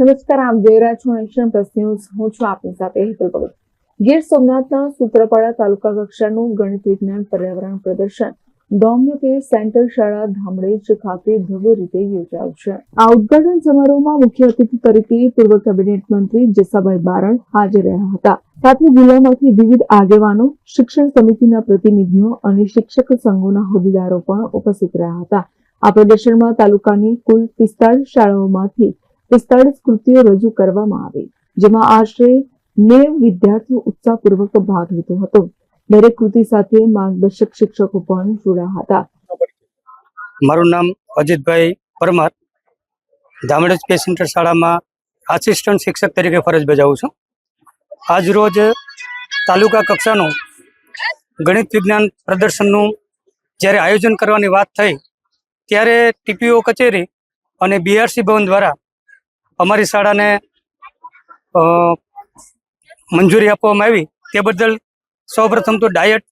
નમસ્કાર આપ જોઈ રહ્યા છો પ્લસ ન્યૂઝ. હું છું આપની સાથે હેતલ ભગત. ગીર સોમનાથના સૂત્રપાડા તાલુકા કક્ષાનું ગણિત વિજ્ઞાન પર્યાવરણ પ્રદર્શન. ડોમ્યુકે સેન્ટર શાળા ધામડેજ ખાતે ભવ્ય રીતે યોજાશે આ ઉદઘાટન સમારોહમાં મુખ્ય અતિથિ તરીકે પૂર્વ કેબિનેટ મંત્રી જસાભાઈ બારડ હાજર રહ્યા હતા. સાથે જિલ્લામાંથી વિવિધ આગેવાનો, શિક્ષણ સમિતિના પ્રતિનિધિઓ અને શિક્ષક સંઘોના હોદ્દેદારો પણ ઉપસ્થિત રહ્યા હતા. આ પ્રદર્શનમાં તાલુકાની કુલ પિસ્તાળીસ શાળાઓમાંથી પિસ્તાળીસ કૃતિઓ રજૂ કરવામાં આવી, જેમાં આશરે નેવ વિદ્યાર્થીઓ ઉત્સાહપૂર્વક ભાગ લીધો હતો. દરેક કૃતિ સાથે માર્ગદર્શક શિક્ષકો પણ જોડાયા હતા. મારું નામ અજીતભાઈ પરમાર. ધામડજ પેસેન્ટર શાળામાં આસિસ્ટન્ટ શિક્ષક તરીકે ફરજ બજાવું છું. આજ રોજ તાલુકા કક્ષાનું ગણિત વિજ્ઞાન પ્રદર્શનનું જ્યારે આયોજન કરવાની વાત થઈ, ત્યારે ટીપીઓ કચેરી અને બીઆરસી ભવન દ્વારા અમારી શાળાને મંજૂરી આપવામાં આવી. તે બદલ સૌપ્રથમ તો ડાયટ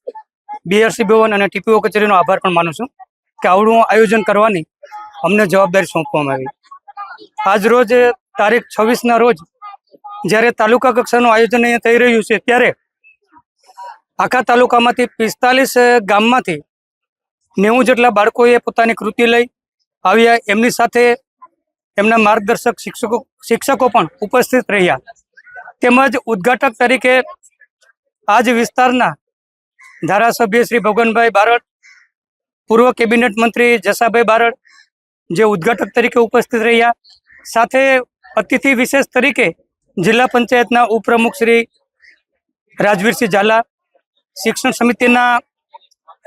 બીઆરસી ભવન અને ટીપીઓ કચેરીનો આભાર પણ માનું છું કે આવડું આયોજન કરવાની અમને જવાબદારી સોંપવામાં આવી. આજ રોજ, તારીખ છવ્વીસના રોજ, જ્યારે તાલુકા કક્ષાનું આયોજન અહીંયા થઈ રહ્યું છે, ત્યારે આખા તાલુકામાંથી પિસ્તાલીસ ગામમાંથી નેવું જેટલા બાળકોએ પોતાની કૃતિ લઈ આવ્યા. એમની સાથે એમના માર્ગદર્શક શિક્ષકો શિક્ષકો પણ ઉપસ્થિત રહ્યા. તેમજ ઉદ્ઘાટક તરીકે આજ વિસ્તારના ધારાસભ્ય શ્રી ભગવાનભાઈ બારડ, પૂર્વ કેબિનેટ મંત્રી જસાભાઈ બારડ જે ઉદ્ઘાટક તરીકે ઉપસ્થિત રહ્યા. સાથે અતિથિ વિશેષ તરીકે જિલ્લા પંચાયતના ઉપપ્રમુખ શ્રી રાજવીરસિંહ ઝાલા, શિક્ષણ સમિતિના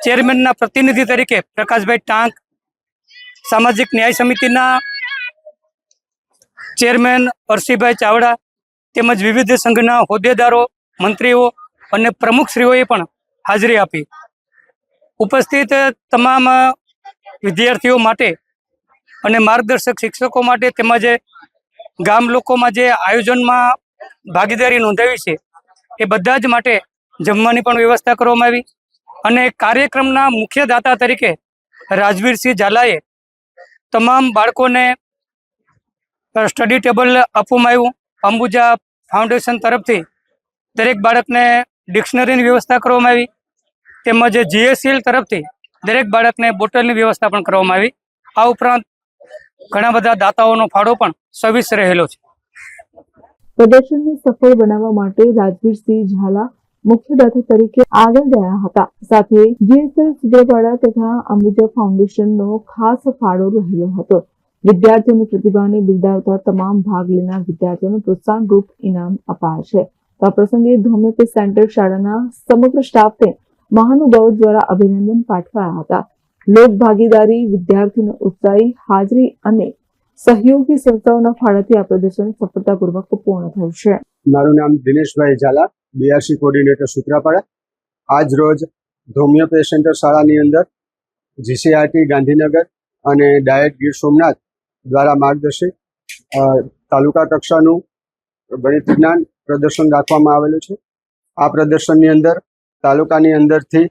ચેરમેનના પ્રતિનિધિ તરીકે પ્રકાશભાઈ ટાંક, સામાજિક ન્યાય સમિતિના ચેરમેન અરસીભાઈ ચાવડા તેમજ વિવિધ સંઘના હોદ્દેદારો, મંત્રીઓ અને પ્રમુખશ્રીઓએ પણ હાજરી આપી. ઉપસ્થિત તમામ વિદ્યાર્થીઓ માટે અને માર્ગદર્શક શિક્ષકો માટે તેમજ ગામ લોકોમાં જે આયોજનમાં ભાગીદારી નોંધાવી છે, એ બધા જ માટે જમવાની પણ વ્યવસ્થા કરવામાં આવી અને કાર્યક્રમના મુખ્ય દાતા તરીકે રાજવીરસિંહ ઝાલાએ તમામ બાળકોને સ્ટડી ટેબલ આપવામાં આવ્યું. અંબુજા ફાઉન્ડેશન તરફથી દરેક બાળકને ડિક્શનરીની વ્યવસ્થા કરવામાં આવી. તેમજ જીએસએલ તરફથી દરેક બાળકને બોટલની વ્યવસ્થા પણ કરવામાં આવી. આ ઉપરાંત ઘણા બધા દાતાઓનો ફાળો પણ સવિસ રહેલો છે. પ્રદર્શનને સફળ બનાવવા માટે રાજવીરસિંહ ઝાલા મુખ્ય દાતા તરીકે આગળ રહ્યા હતા. સાથે જીએસએલ સુદ્રપાડા તથા અંબુજા ફાઉન્ડેશનનો ખાસ ફાળો રહેલો હતો. વિદ્યાર્થીઓની પ્રતિભાને બિરદાવતા તમામ ભાગ લેનાર વિદ્યાર્થીઓને પ્રોત્સાહન રૂપ ઇનામ અપાશે તો આ પ્રસંગે ધોમેપે સેન્ટર શાળાના સમગ્ર સ્ટાફને મહાનુભાવો દ્વારા અભિનંદન પાઠવાયા હતા. લોક ભાગીદારી, વિદ્યાર્થીઓને ઉત્સાહી, હાજરી અને સહયોગી સંસ્થાઓના ફાળાથી આ પ્રદર્શન સફળતાપૂર્વક પૂર્ણ થયું છે. મારું નામ દિનેશભાઈ ઝાલા બીઆરસી કોર્ડિનેટર સુત્રાપાડા આજ રોજ ધોમિયો પે સેન્ટર શાળાની અંદર જીસીઆરટી ગાંધીનગર અને ડાયટ ગીર સોમનાથ દ્વારા માર્ગદર્શિત તાલુકા કક્ષાનું ગણિત વિજ્ઞાન પ્રદર્શન રાખવામાં આવેલું છે. આ પ્રદર્શનની અંદર તાલુકાની અંદરથી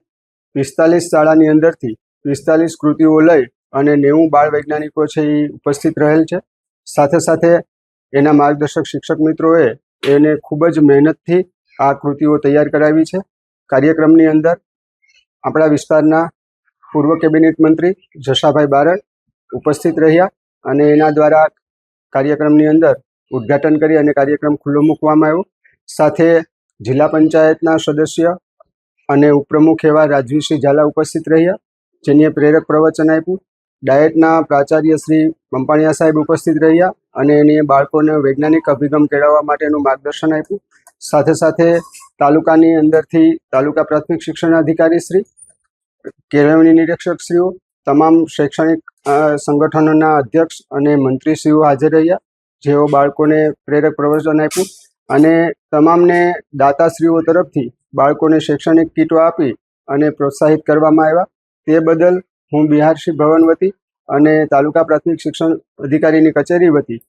પિસ્તાલીસ શાળાની અંદરથી પિસ્તાલીસ કૃતિઓ લઈ અને નેવું બાળ વૈજ્ઞાનિકો છે એ ઉપસ્થિત રહેલ છે. સાથે સાથે એના માર્ગદર્શક શિક્ષક મિત્રોએ એને ખૂબ જ મહેનતથી આ કૃતિઓ તૈયાર કરાવી છે. કાર્યક્રમની અંદર આપણા વિસ્તારના પૂર્વ કેબિનેટ મંત્રી જશાભાઈ બારડ ઉપસ્થિત રહ્યા. અને એના દ્વારા કાર્યક્રમની અંદર ઉદ્ઘાટન કરી અને કાર્યક્રમ ખુલ્લો મૂકવામાં આવ્યો. સાથે જિલ્લા પંચાયતના સદસ્ય અને ઉપપ્રમુખ એવા રાજવીસિંહ ઝાલા ઉપસ્થિત રહ્યા, જેની પ્રેરક પ્રવચન આપ્યું. ડાયટના પ્રાચાર્ય શ્રી પંપાણિયા સાહેબ ઉપસ્થિત રહ્યા અને એની બાળકોને વૈજ્ઞાનિક અભિગમ કેળવવા માટેનું માર્ગદર્શન આપ્યું. સાથે સાથે તાલુકાની અંદરથી તાલુકા પ્રાથમિક શિક્ષણ અધિકારી શ્રી, કેળવણી નિરીક્ષક શ્રીઓ તમામ શૈક્ષણિક સંગઠનોના અધ્યક્ષ અને મંત્રીશ્રીઓ હાજર રહ્યા, જેઓ બાળકોને પ્રેરક પ્રવચન આપ્યું અને તમામને દાતાશ્રીઓ તરફથી બાળકોને શૈક્ષણિક કીટો આપી અને પ્રોત્સાહિત કરવામાં આવ્યા. તે બદલ હું બિહારશ્રી ભવન વતી અને તાલુકા પ્રાથમિક શિક્ષણ અધિકારીની કચેરી વતી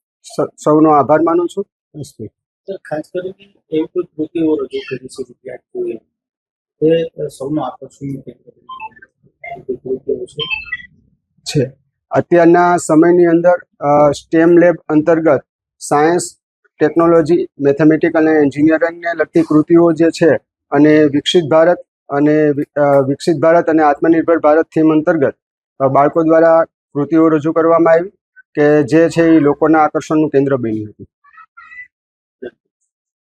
સૌનો આભાર માનું છું. નમસ્તે. ખાસ કરીને એવી કૃતિઓ રજૂ કરી છે વિદ્યાર્થીઓએ? સૌનું આકર્ષણ કેન્દ્ર કૃતિઓ છે છે. અત્યારના સમયની અંદર સ્ટેમ લેબ અંતર્ગત સાયન્સ ટેકનોલોજી મેથેમેટિક અને એન્જિનિયરિંગને લગતી કૃતિઓ જે છે અને વિકસિત ભારત અને વિકસિત ભારત અને આત્મનિર્ભર ભારત થીમ અંતર્ગત બાળકો દ્વારા કૃતિઓ રજૂ કરવામાં આવી કે જે છે એ લોકોના આકર્ષણનું કેન્દ્ર બની હતી.